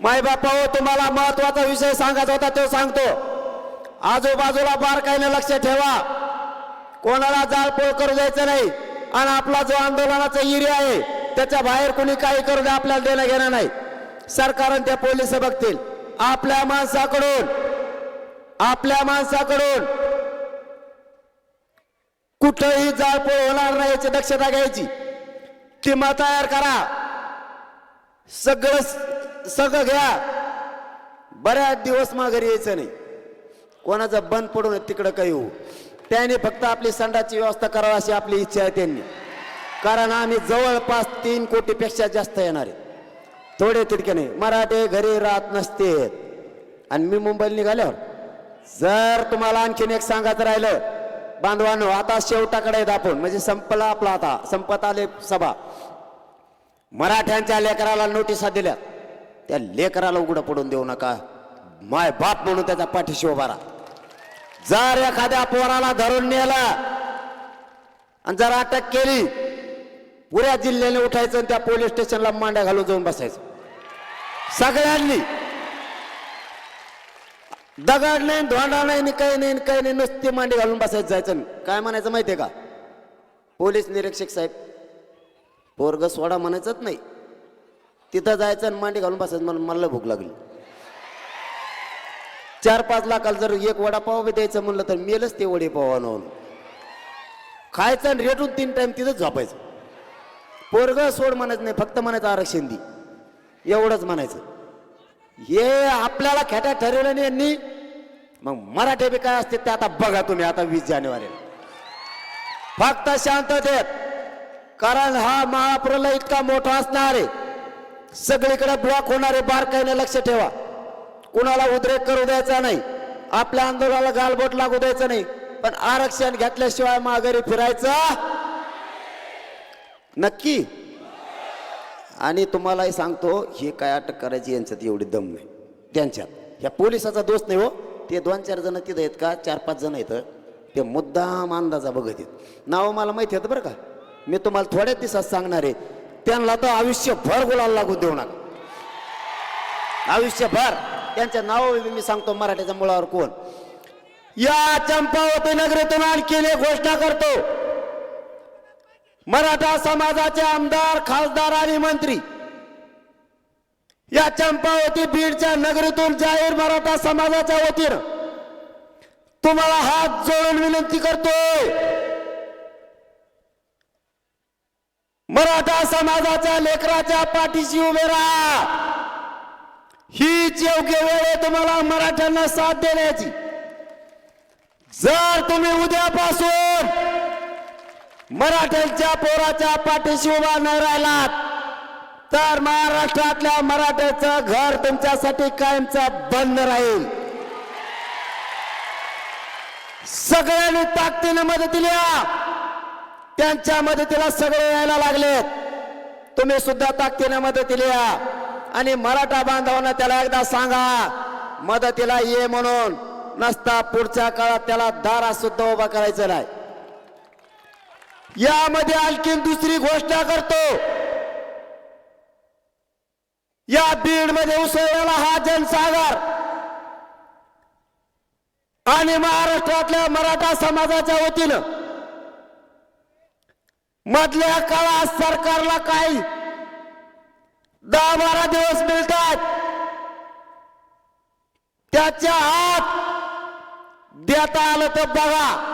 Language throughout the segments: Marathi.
मायबापा हो तुम्हाला महत्त्वाचा विषय सांगायचा होता तो सांगतो. आजूबाजूला बारकाईने लक्ष ठेवा. कोणाला जाळपोळ करू द्यायचं नाही. आणि आपला जो आंदोलनाचा एरिया आहे त्याच्या बाहेर कुणी काही करू दे आपल्याला देणं घेणं नाही. सरकार त्या पोलीस बघतील. आपल्या माणसाकडून आपल्या माणसाकडून कुठंही जाळपोळ होणार नाही याची दक्षता घ्यायची. किंमत तयार करा. सगळं सगळं घ्या. बऱ्याच दिवस माघारी यायचं नाही. कोणाचं बंद पडून तिकडं काही होऊ. त्याने फक्त आपली संडाची व्यवस्था करावी अशी आपली इच्छा आहे त्यांनी. कारण आम्ही जवळपास तीन कोटीपेक्षा जास्त येणार आहे. थोडे तितके नाही. मराठे घरी राहत नसते. आणि मी मुंबईला निघाल्यावर जर तुम्हाला आणखीन एक सांगायचं राहिलं बांधवांनो आता शेवटाकडे आहेत आपण. म्हणजे संपला आपला आता. संपत आले सभा. मराठ्यांच्या लेकराला नोटिसा दिल्या. त्या लेकराला उघडं पडून देऊ नका. माय बाप म्हणून त्याचा पाठीशी उभा राहा. जर एखाद्या पोराला धरून नेला आणि जर अटक केली पुऱ्या जिल्ह्याने उठायचं आणि त्या पोलीस स्टेशनला मांड्या घालून जाऊन बसायचं. सगळ्यांनी. दगड नाही धोंडा नाही काही नाही काही नाही नुसती मांडी घालून बसायचं जायचं काय म्हणायचं माहितीये का? पोलीस निरीक्षक साहेब पोरग सोडा म्हणायचंच नाही. तिथं जायचं आणि मांडी घालून बसायचं. मला मला भूक लागली. चार पाच लाखाला जर एक वडापाव बी द्यायचं म्हणलं तर मेलच ते वडेपाव आणून खायचं आणि रेटून तीन टाइम तिथंच झोपायचं. पोरग सोड म्हणायचं नाही फक्त म्हणायचं आरक्षण दी. एवढंच म्हणायचं. हे आपल्याला खेट्या ठरवलं नाही यांनी. मग मराठे बी काय असते ते आता बघा तुम्ही आता वीस जानेवारीला. फक्त शांततेत. कारण हा महाप्रलय इतका मोठा असणार आहे. सगळीकडे ब्लॉक होणारे बारकाईने लक्ष ठेवा. कुणाला उद्रेक करू द्यायचा नाही. आपल्या आंदोलनाला गालबोट लागू द्यायचं नाही. पण आरक्षण घेतल्याशिवाय माघारी फिरायचं? नक्की? आणि तुम्हालाही सांगतो हे काय अटक करायची यांच्यात एवढी दम नाही. त्यांच्यात. ह्या पोलिसाचा दोष नाही हो. ते दोन चार जण तिथं आहेत का? चार पाच जण आहेत. ते मुद्दाम अंदाजा बघत आहेत. नावं मला माहिती आहेत बरं का? मी तुम्हाला थोड्याच दिवसात सांगणार आहे. त्यांना तर आयुष्यभर बोलायला लागू देऊ नका. आयुष्यभर. त्यांच्या नाव मी सांगतो मराठीच्या मुळावर कोण. या चंपावती नगरीतून आणखी एक घोषणा करतो. मराठा समाजाचे आमदार खासदार आणि मंत्री. या चंपावती बीडच्या नगरीतून जाहीर मराठा समाजाच्या वतीनं तुम्हाला हात जोडून विनंती करतोय. मराठा समाजाच्या लेकराच्या पाठीशी उभे राहा. हीच योग्य वेळ आहे तुम्हाला मराठ्यांना साथ देण्याची. जर तुम्ही उद्यापासून मराठ्यांच्या पोराच्या पाठीशी उभा न राहिलात तर महाराष्ट्रातल्या मराठ्याचं घर तुमच्यासाठी कायमचा बंद राहील. सगळ्यांनी ताकदीनं मदतीला या. त्यांच्या मदतीला सगळे यायला लागलेत. तुम्ही सुद्धा ताकदीने मदतीला या. आणि मराठा बांधवांना त्याला एकदा सांगा मदतीला ये म्हणून. नसता पुढच्या काळात त्याला दारा सुद्धा उभा करायचं नाही. यामध्ये आणखीन दुसरी घोषणा करतो. या बीडमध्ये उसळलेला हा जनसागर. आणि महाराष्ट्रातल्या मराठा समाजाच्या वतीनं मधल्या काळात सरकारला काही दहा बारा दिवस मिळतात. त्याच्या हात देता आलं तर बघा.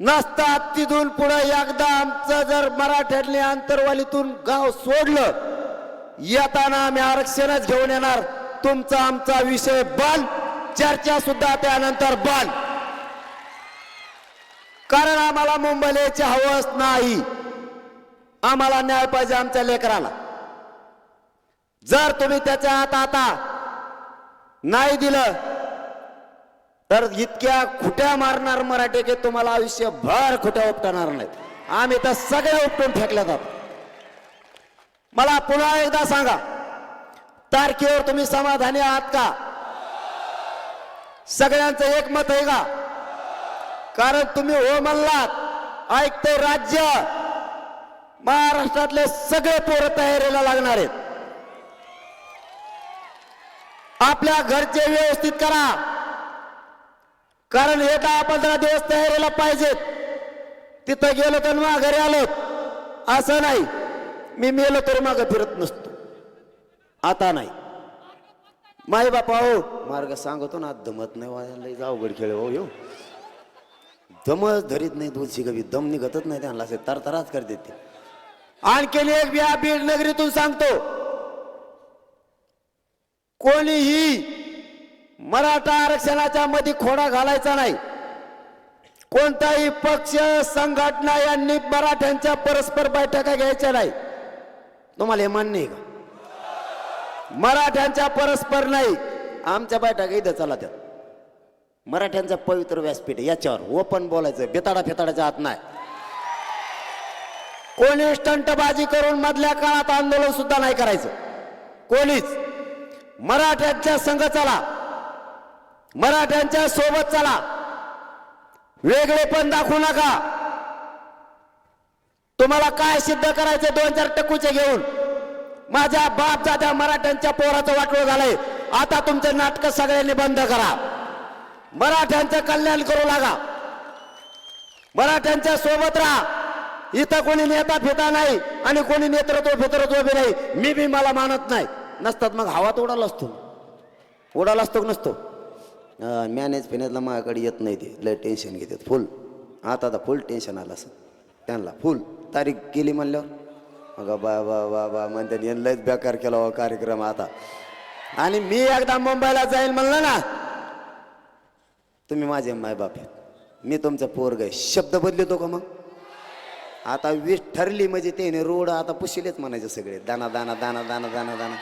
नसतात तिथून पुढे एकदा आमचं जर मराठ्यातले आंतरवालीतून गाव सोडलं येताना आम्ही आरक्षणच घेऊन येणार. तुमचा आमचा विषय बंद. चर्चा सुद्धा त्यानंतर बंद. कारण आम्हाला मुंबईची यायची हवस नाही. आम्हाला न्याय पाहिजे आमच्या लेकराला. जर तुम्ही त्याच्या हात आता नाही दिलं तर इतक्या खुट्या मारणार मराठी की तुम्हाला आयुष्यभर खुट्या उपटणार नाहीत. आम्ही तर सगळे उपटून फेकल्या जातो मला पुन्हा एकदा सांगा तारखेवर तुम्ही समाधानी आहात का? सगळ्यांचं एकमत आहे का? कारण तुम्ही हो म्हणलात. ऐकते राज्य. महाराष्ट्रातले सगळे पोरं तयारीला लागणार आहेत. आपल्या घरचे व्यवस्थित करा. कारण हे दहा पंधरा दिवस तयारीला पाहिजेत. तिथं गेलो तर माघारी आलो. असं नाही. मी मेलो तर माग फिरत नसतो. आता नाही. माई बापा हो मार्ग सांगतो ना दमत नाही जाऊ अवघड खेळ हो येऊ दमच धरीत नाही तुळशी कवी. दम निघतच नाही त्यांना. असे तरतराच करते ते आणखीन एक बिया बीड नगरीतून सांगतो. कोणीही मराठा आरक्षणाच्या मध्ये खोडा घालायचा नाही. कोणताही पक्ष संघटना यांनी मराठ्यांच्या परस्पर बैठका घ्यायच्या नाही. तुम्हाला हे मान्य आहे का? मराठ्यांच्या परस्पर नाही. आमच्या बैठका इथं चला त्या मराठ्यांचं पवित्र व्यासपीठ याच्यावर ओपन बोलायचं. बेताडा फेताडाच्या आत नाही. कोणी स्टंटबाजी करून मधल्या काळात आंदोलन सुद्धा नाही करायचं. कोणीच. मराठ्यांच्या संघ चला. मराठ्यांच्या सोबत चला. वेगळे पण दाखवू नका. तुम्हाला काय सिद्ध करायचं दोन चार टक्कूचे घेऊन? माझ्या बाप दादा मराठ्यांच्या पोराचं वाटोळ झालंय. आता तुमचे नाटक सगळ्यांनी बंद करा. मराठ्यांचं कल्याण करू लागा. मराठ्यांच्या सोबत राहा. इथं कोणी नेता फिता नाही आणि कोणी नेतृत्व फितृत्व बी नाही. मी बी मला मानत नाही. नसतात मग हवात उडाला असतो उडाला असतो नसतो? मॅनेज फिनेजला माझ्याकडे येत नाही ते. लय टेन्शन घेतात. फुल आता आता फुल टेन्शन आलं असं. त्यांना फुल तारीख केली म्हणल्यावर? मग बा बा बा बा म्हणते त्यांनी लयच बेकार केला हो कार्यक्रम आता. आणि मी एकदा मुंबईला जाईल म्हणलं ना तुम्ही माझे मायबाप आहेत. मी तुमचा पोरग आहे. शब्द बदलतो का मग? आता वीस ठरली म्हणजे त्याने रोड आता पुशिलेच म्हणायचे सगळे. दाना दाना दाना दाना दाना दाना.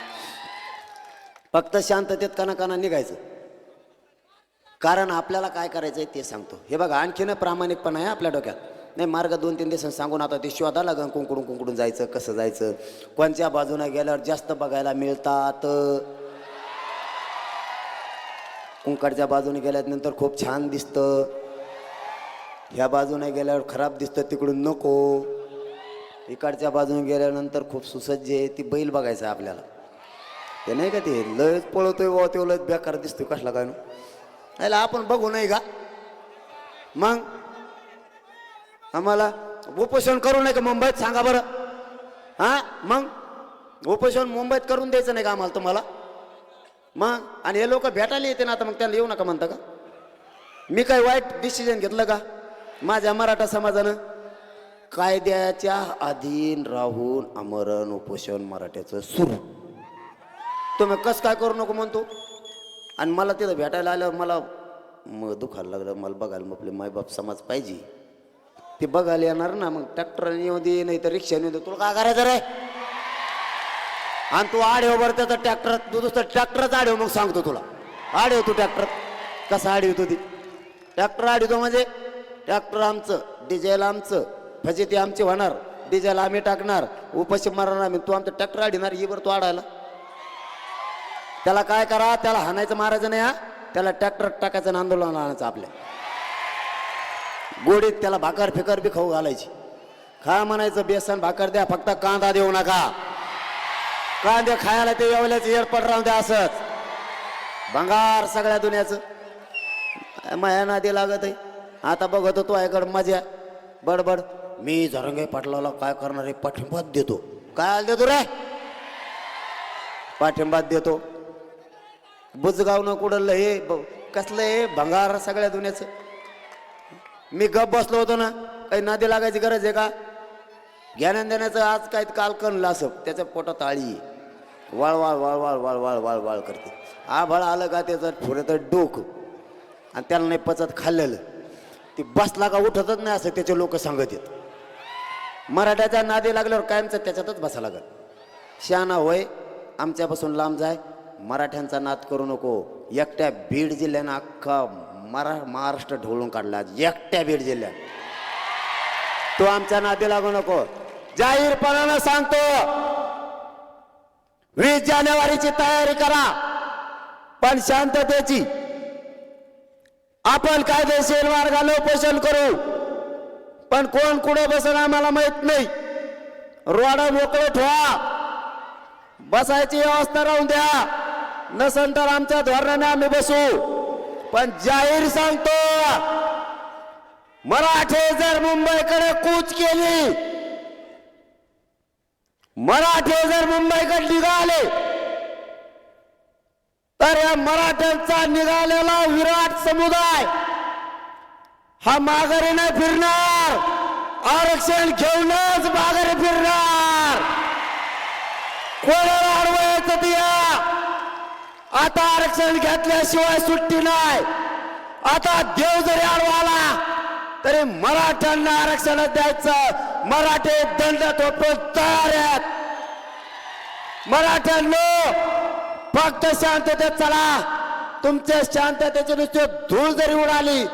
फक्त शांततेत काना काना निघायचं. कारण आपल्याला काय करायचं आहे ते सांगतो. हे बघा आणखीन प्रामाणिकपणा आहे आपल्या डोक्यात. नाही मार्ग दोन तीन दिवसांनी सांगून आता ते शोधा लागन कुंकडून कुंकडून जायचं कसं जायचं? कोणत्या बाजूने गेल्यावर जास्त बघायला मिळतात? कुंकडच्या बाजूने गेल्यानंतर खूप छान दिसतं. ह्या बाजूने गेल्यावर खराब दिसतं तिकडून नको. इकडच्या बाजूने गेल्यानंतर खूप सुसज्ज आहे ती बैल बघायचं आहे आपल्याला. ते नाही का ते? लयच पळवतोय व ते लयच बेकार दिसतोय कसला काय नु? आपण बघू नाही का? मग? आम्हाला उपोषण करू नाही का मुंबईत सांगा बरं. हा? मग? उपोषण मुंबईत करून द्यायचं नाही का आम्हाला तुम्हाला? मग? आणि हे लोक भेटायला येते ना आता मग त्याला येऊ नका म्हणता का? मी काय वाईट डिसिजन घेतलं का? माझ्या मराठा समाजानं कायद्याच्या अधीन राहून आमरण उपोषण मराठ्याचं सुरू. तुम्ही कस काय करू नको म्हणतो? आणि मला तिथं भेटायला आल्यावर मला मग दुखायला लागलं मला बघायला मग आपले मायबाप समाज पाहिजे. ते बघायला येणार ना मग ट्रॅक्टरने येऊ दे नाही तर रिक्षाने येऊ दे. तुला काय करायचं रे? आणि तू आडेव बरं त्याचा ट्रॅक्टर तू दुसरं ट्रॅक्टरच आडेव मग सांगतो तुला. आडेव तू ट्रॅक्टर कसा आडवतो ती? ट्रॅक्टर आडवतो म्हणजे ट्रॅक्टर आमचं डिझेल आमचं फजिती आमची होणार डिझेल आम्ही टाकणार उपाशी मारणार आम्ही. तू आमचं ट्रॅक्टर आडणार ही बरं तू आडायला. त्याला काय करा त्याला हाणायचं मारायचं नाही हा. त्याला ट्रॅक्टर टाकायचं आणि आंदोलन आणायचं आपल्या. गोडीत त्याला भाकर फिकर बी खाऊ घालायची. खा म्हणायचं बेसन भाकर द्या फक्त कांदा देऊ नका. कांदे खायला ते येवल्याचं एअरपोर्ट राहून द्या असंच. भंगार सगळ्या दुनियाचं. माया नादी लागत आहे आता बघत होतो आयकड मजा. बडबड. मी झरंगे पाटलाला काय करणार आहे? पाठिंबाच देतो. काय देतो रे? पाठिंबाच देतो. बुजगावनं कुडलं हे कसलं हे भंगार सगळ्या दुनियाचं. मी गप बसलो होतो ना. काही नादी लागायची गरज आहे का? ज्ञान देण्याचं आज काय काल कणलं असं. त्याच्या पोटात आळी वाळवाळ वाळवाळ वाळवाळ वाळवाळ करते. आभाळ आलं का त्याचं थोडं डोकं. आणि त्याला नाही पचत खाल्लेलं. ती बसला का उठतच नाही असं त्याचे लोक सांगत येत मराठ्याच्या नादी लागल्यावर कायमचं त्याच्यातच बसा लागत शहाणा होय आमच्यापासून लांब जाय. मराठ्यांचा नाद करू नको. एकट्या बीड जिल्ह्यानं अख्खा मरा महाराष्ट्र ढोलून काढला. एकट्या बीड जिल्ह्यात तो आमच्या नादी लागू नको. जाहीरपणानं सांगतो. वीस जानेवारीची तयारी करा. पण शांततेची. आपण कायदेशीर मार्गाला उपोषण करू. पण कोण कुठे बसून आम्हाला माहीत नाही. रोड मोकळं ठेवा. बसायची व्यवस्था राहून द्या. नसन तर आमच्या धोरणाने आम्ही बसू. पण जाहीर सांगतो मराठे जर मुंबईकडे कूच केली मराठे जर मुंबईकडे निघाले तर या मराठ्यांचा निघालेला विराट समुदाय हा माघारी नाही फिरणार. आरक्षण घेऊनच माघारी फिरणार. कोणाला अडवायचं ते आता आरक्षण घेतल्याशिवाय सुट्टी नाही. आता देव जरी अडवा तरी मराठ्यांना आरक्षण द्यायचं. मराठे दंड थोपटून तयार आहेत. मराठ्यांनो फक्त शांततेत चला. तुमच्या शांततेची नुसती धूळ जरी उडाली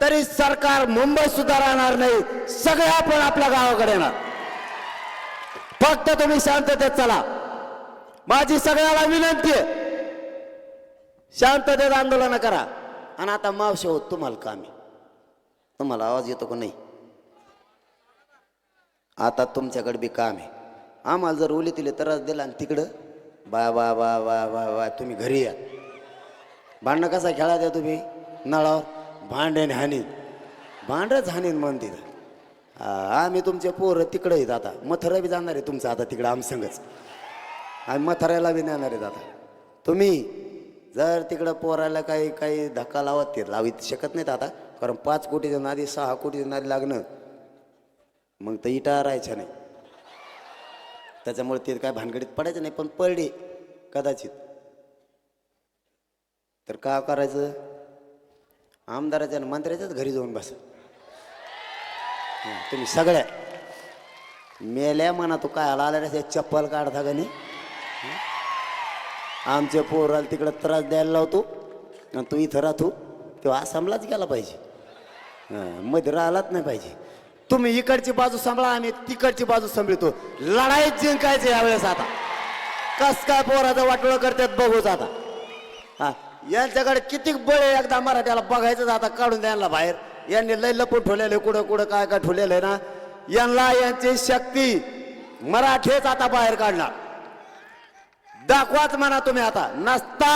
तरी सरकार मुंबई सुद्धा राहणार नाही. सगळे आपण आपल्या गावाकडे येणार. फक्त तुम्ही शांततेत चला. माझी सगळ्याला विनंती आहे. शांततेत आंदोलन करा. आणि आता मावशी होत तुम्हाला कामी. तुम्हाला आवाज येतो का नाही? आता तुमच्याकडे बी काम आहे. आम्हाला जर ओली तिले त्रास दिला आणि तिकडं बा बा बा बा बा बा तुम्ही घरी या. भांडणं कसा खेळा द्या तुम्ही? नळावर? भांडेन हानीन. भांडच हानीन म्हणते आम्ही तुमचे पोरं तिकडं आहेत आता. मथरा बी जाणार आहे तुमचं आता तिकडं आमसंगच आम्ही मथऱ्याला बी नेणार आहेत आता. तुम्ही जर तिकडं पोराला काही काही धक्का लावत ते लावित शकत नाहीत आता. कारण पाच कोटीच्या नादी सहा कोटीच्या नादी लागणं मग तर इटा राहायच्या नाही. त्याच्यामुळे ते काय भानगडीत पडायचं नाही पण पडले कदाचित. तर का करायचं? आमदाराच्या आणि मंत्र्याच्याच घरी जाऊन बसा. तुम्ही सगळ्या मेल्या म्हणा तू काय आला आला चप्पल काढता का नाही? हं? पोराला तिकडं त्रास द्यायला लावतो आणि तू इथं राहतो तो आसामलाच गेला पाहिजे. मध्ये राहिलाच नाही पाहिजे. तुम्ही इकडची बाजू सांभाळा आम्ही तिकडची बाजू सांभाळतो. लढाईत जिंकायचं यावेळेस आता. कस काय पोराचं वाटोळं करतात बघूच आता. हा यांच्याकडे किती बळ एकदा मराठ्याला बघायचं आता काढून द्यायला बाहेर. यांनी लय लपून ठेवलेलं आहे कुठं कुठं काय काय ठेवलेलं आहे ना. यांना यांची शक्ती मराठेच आता बाहेर काढणार. दाखवाच म्हणा तुम्ही आता नसता.